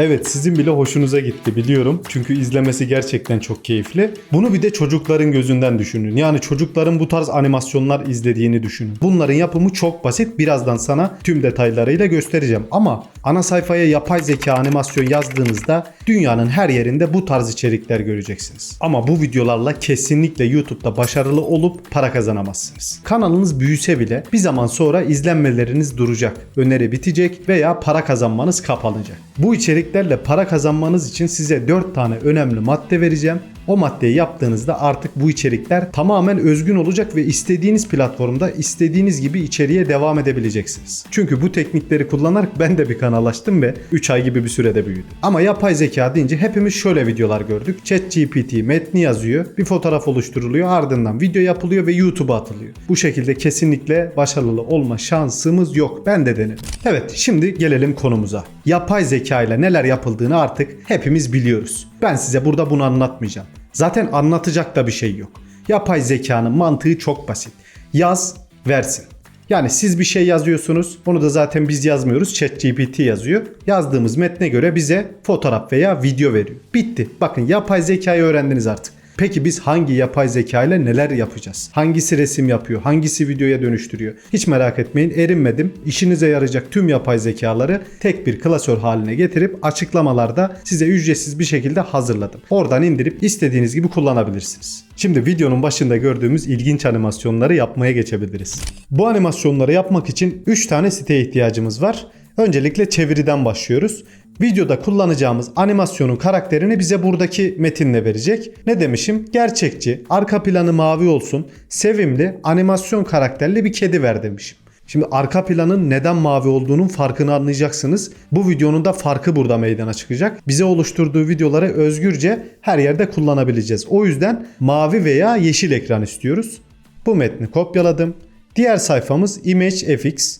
Evet sizin bile hoşunuza gitti biliyorum. Çünkü izlemesi gerçekten çok keyifli. Bunu bir de çocukların gözünden düşünün. Yani çocukların bu tarz animasyonlar izlediğini düşünün. Bunların yapımı çok basit. Birazdan sana tüm detaylarıyla göstereceğim. Ama ana sayfaya yapay zeka animasyon yazdığınızda dünyanın her yerinde bu tarz içerikler göreceksiniz. Ama bu videolarla kesinlikle YouTube'da başarılı olup para kazanamazsınız. Kanalınız büyüse bile bir zaman sonra izlenmeleriniz duracak, öneri bitecek veya para kazanmanız kapanacak. Bu içeriklerle para kazanmanız için size 4 tane önemli madde vereceğim. O maddeyi yaptığınızda artık bu içerikler tamamen özgün olacak ve istediğiniz platformda istediğiniz gibi içeriye devam edebileceksiniz. Çünkü bu teknikleri kullanarak ben de bir kanal açtım ve 3 ay gibi bir sürede büyüdüm. Ama yapay zeka deyince hepimiz şöyle videolar gördük. ChatGPT metni yazıyor, bir fotoğraf oluşturuluyor, ardından video yapılıyor ve YouTube'a atılıyor. Bu şekilde kesinlikle başarılı olma şansımız yok. Ben de denedim. Evet, şimdi gelelim konumuza. Yapay zeka ile neler yapıldığını artık hepimiz biliyoruz. Ben size burada bunu anlatmayacağım. Zaten anlatacak da bir şey yok. Yapay zekanın mantığı çok basit. Yaz, versin. Yani siz bir şey yazıyorsunuz. Onu da zaten biz yazmıyoruz. ChatGPT yazıyor. Yazdığımız metne göre bize fotoğraf veya video veriyor. Bitti. Bakın yapay zekayı öğrendiniz artık. Peki biz hangi yapay zeka ile neler yapacağız? Hangisi resim yapıyor? Hangisi videoya dönüştürüyor? Hiç merak etmeyin erinmedim. İşinize yarayacak tüm yapay zekaları tek bir klasör haline getirip açıklamalarda size ücretsiz bir şekilde hazırladım. Oradan indirip istediğiniz gibi kullanabilirsiniz. Şimdi videonun başında gördüğümüz ilginç animasyonları yapmaya geçebiliriz. Bu animasyonları yapmak için 3 tane siteye ihtiyacımız var. Öncelikle çeviriden başlıyoruz. Videoda kullanacağımız animasyonun karakterini bize buradaki metinle verecek. Ne demişim? Gerçekçi, arka planı mavi olsun, sevimli, animasyon karakterli bir kedi ver demişim. Şimdi arka planın neden mavi olduğunun farkını anlayacaksınız. Bu videonun da farkı burada meydana çıkacak. Bize oluşturduğu videoları özgürce her yerde kullanabileceğiz. O yüzden mavi veya yeşil ekran istiyoruz. Bu metni kopyaladım. Diğer sayfamız Image FX.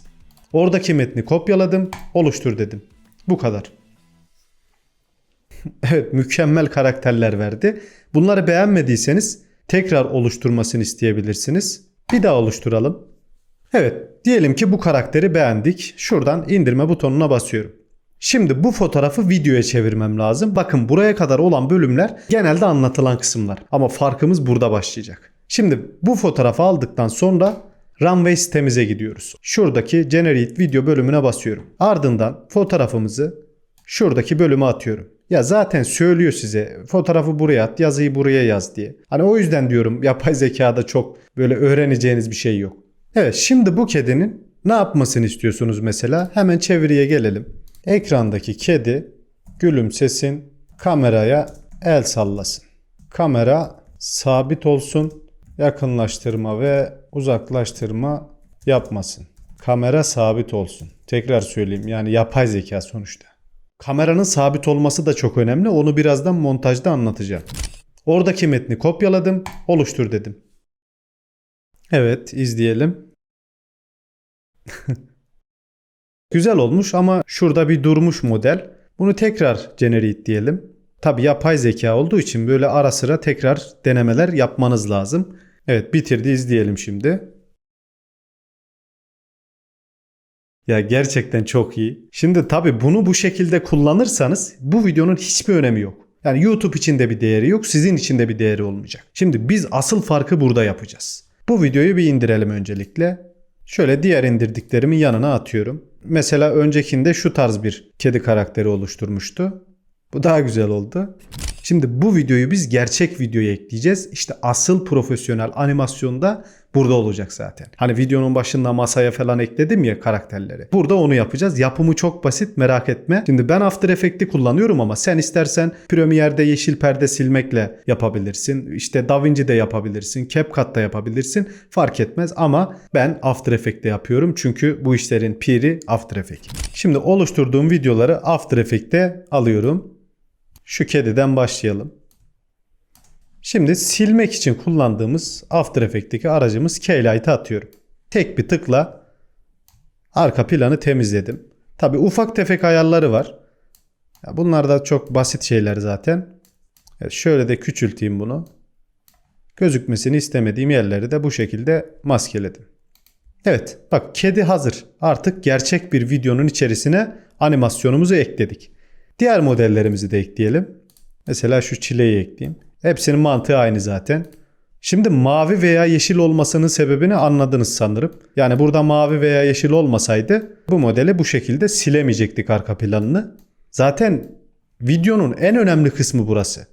Oradaki metni kopyaladım, oluştur dedim. Bu kadar. evet, mükemmel karakterler verdi. Bunları beğenmediyseniz tekrar oluşturmasını isteyebilirsiniz. Bir daha oluşturalım. Evet, diyelim ki bu karakteri beğendik. Şuradan indirme butonuna basıyorum. Şimdi bu fotoğrafı videoya çevirmem lazım. Bakın buraya kadar olan bölümler genelde anlatılan kısımlar. Ama farkımız burada başlayacak. Şimdi bu fotoğrafı aldıktan sonra Runway sitemize gidiyoruz. Şuradaki Generate Video bölümüne basıyorum. Ardından fotoğrafımızı şuradaki bölüme atıyorum. Ya zaten söylüyor size fotoğrafı buraya at, yazıyı buraya yaz diye. Hani o yüzden diyorum yapay zekada çok böyle öğreneceğiniz bir şey yok. Evet şimdi bu kedinin ne yapmasını istiyorsunuz mesela? Hemen çeviriye gelelim. Ekrandaki kedi gülümsesin, kameraya el sallasın. Kamera sabit olsun, yakınlaştırma ve uzaklaştırma yapmasın. Kamera sabit olsun. Tekrar söyleyeyim yani yapay zeka sonuçta. Kameranın sabit olması da çok önemli. Onu birazdan montajda anlatacağım. Oradaki metni kopyaladım, oluştur dedim. Evet, izleyelim. Güzel olmuş ama şurada bir durmuş model. Bunu tekrar generate diyelim. Tabi yapay zeka olduğu için böyle ara sıra tekrar denemeler yapmanız lazım. Evet bitirdi izleyelim şimdi. Ya gerçekten çok iyi. Şimdi tabi bunu bu şekilde kullanırsanız bu videonun hiçbir önemi yok. Yani YouTube için de bir değeri yok, sizin için de bir değeri olmayacak. Şimdi biz asıl farkı burada yapacağız. Bu videoyu bir indirelim öncelikle. Şöyle diğer indirdiklerimin yanına atıyorum. Mesela öncekinde şu tarz bir kedi karakteri oluşturmuştu. Bu daha güzel oldu. Şimdi bu videoyu biz gerçek videoya ekleyeceğiz. İşte asıl profesyonel animasyonda burada olacak zaten. Hani videonun başında masaya falan ekledim ya karakterleri. Burada onu yapacağız. Yapımı çok basit merak etme. Şimdi ben After Effects'i kullanıyorum ama sen istersen Premiere'de yeşil perde silmekle yapabilirsin. İşte DaVinci'de yapabilirsin. CapCut'ta yapabilirsin. Fark etmez ama ben After Effects'te yapıyorum. Çünkü bu işlerin piri After Effects. Şimdi oluşturduğum videoları After Effects'te alıyorum. Şu kediden başlayalım. Şimdi silmek için kullandığımız After Effects'teki aracımız Keylight'ı atıyorum. Tek bir tıkla arka planı temizledim. Tabi ufak tefek ayarları var. Bunlar da çok basit şeyler zaten. Evet, şöyle de küçülteyim bunu. Gözükmesini istemediğim yerleri de bu şekilde maskeledim. Evet bak kedi hazır. Artık gerçek bir videonun içerisine animasyonumuzu ekledik. Diğer modellerimizi de ekleyelim. Mesela şu çileyi ekleyeyim. Hepsinin mantığı aynı zaten. Şimdi mavi veya yeşil olmasının sebebini anladınız sanırım. Yani burada mavi veya yeşil olmasaydı bu modeli bu şekilde silemeyecektik arka planını. Zaten videonun en önemli kısmı burası.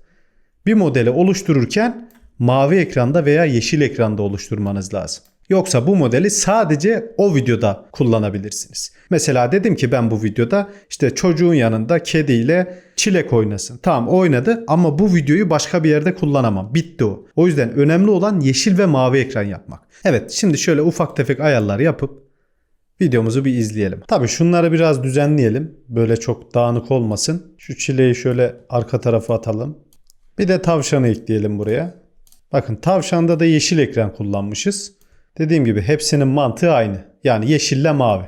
Bir modeli oluştururken mavi ekranda veya yeşil ekranda oluşturmanız lazım. Yoksa bu modeli sadece o videoda kullanabilirsiniz. Mesela dedim ki ben bu videoda işte çocuğun yanında kediyle çilek oynasın. Tamam oynadı ama bu videoyu başka bir yerde kullanamam. Bitti o. O yüzden önemli olan yeşil ve mavi ekran yapmak. Evet şimdi şöyle ufak tefek ayarlar yapıp videomuzu bir izleyelim. Tabii şunları biraz düzenleyelim. Böyle çok dağınık olmasın. Şu çileyi şöyle arka tarafa atalım. Bir de tavşanı ekleyelim buraya. Bakın tavşanda da yeşil ekran kullanmışız. Dediğim gibi hepsinin mantığı aynı. Yani yeşille mavi.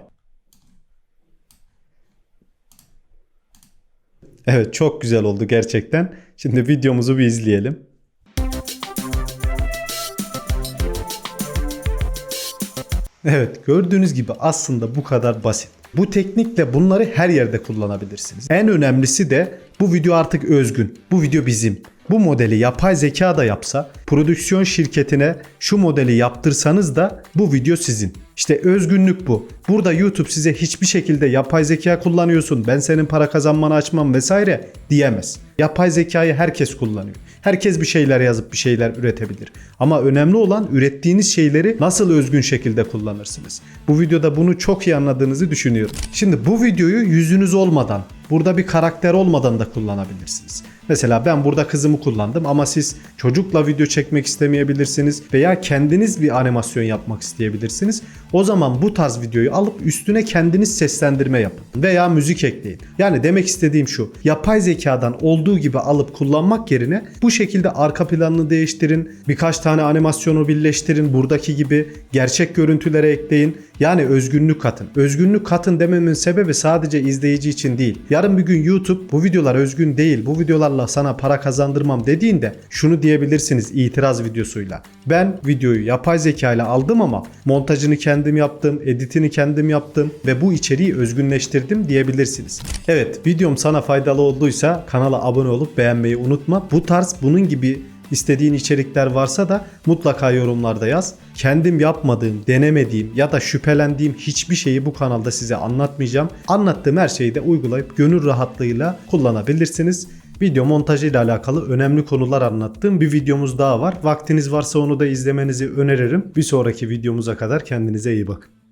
Evet çok güzel oldu gerçekten. Şimdi videomuzu bir izleyelim. Evet gördüğünüz gibi aslında bu kadar basit. Bu teknikle bunları her yerde kullanabilirsiniz. En önemlisi de bu video artık özgün. Bu video bizim. Bu modeli yapay zeka da yapsa, prodüksiyon şirketine şu modeli yaptırsanız da bu video sizin. İşte özgünlük bu. Burada YouTube size hiçbir şekilde yapay zeka kullanıyorsun, ben senin para kazanmanı açmam vesaire diyemez. Yapay zekayı herkes kullanıyor. Herkes bir şeyler yazıp bir şeyler üretebilir. Ama önemli olan ürettiğiniz şeyleri nasıl özgün şekilde kullanırsınız. Bu videoda bunu çok iyi anladığınızı düşünüyorum. Şimdi bu videoyu yüzünüz olmadan, burada bir karakter olmadan da kullanabilirsiniz. Mesela ben burada kızımı kullandım ama siz çocukla video çekmek istemeyebilirsiniz veya kendiniz bir animasyon yapmak isteyebilirsiniz. O zaman bu tarz videoyu alıp üstüne kendiniz seslendirme yapın veya müzik ekleyin. Yani demek istediğim şu. Yapay zekadan olduğu gibi alıp kullanmak yerine bu şekilde arka planını değiştirin. Birkaç tane animasyonu birleştirin. Buradaki gibi gerçek görüntülere ekleyin. Yani özgünlük katın. Özgünlük katın dememin sebebi sadece izleyici için değil. Yarın bir gün YouTube bu videolar özgün değil. Bu videolarla sana para kazandırmam dediğinde şunu diyebilirsiniz itiraz videosuyla. Ben videoyu yapay zeka ile aldım ama montajını kendim yaptım, editini kendim yaptım ve bu içeriği özgünleştirdim diyebilirsiniz. Evet videom sana faydalı olduysa kanala abone olup beğenmeyi unutma. Bu tarz bunun gibi İstediğin içerikler varsa da mutlaka yorumlarda yaz. Kendim yapmadığım, denemediğim ya da şüphelendiğim hiçbir şeyi bu kanalda size anlatmayacağım. Anlattığım her şeyi de uygulayıp gönül rahatlığıyla kullanabilirsiniz. Video montajı ile alakalı önemli konular anlattığım bir videomuz daha var. Vaktiniz varsa onu da izlemenizi öneririm. Bir sonraki videomuza kadar kendinize iyi bakın.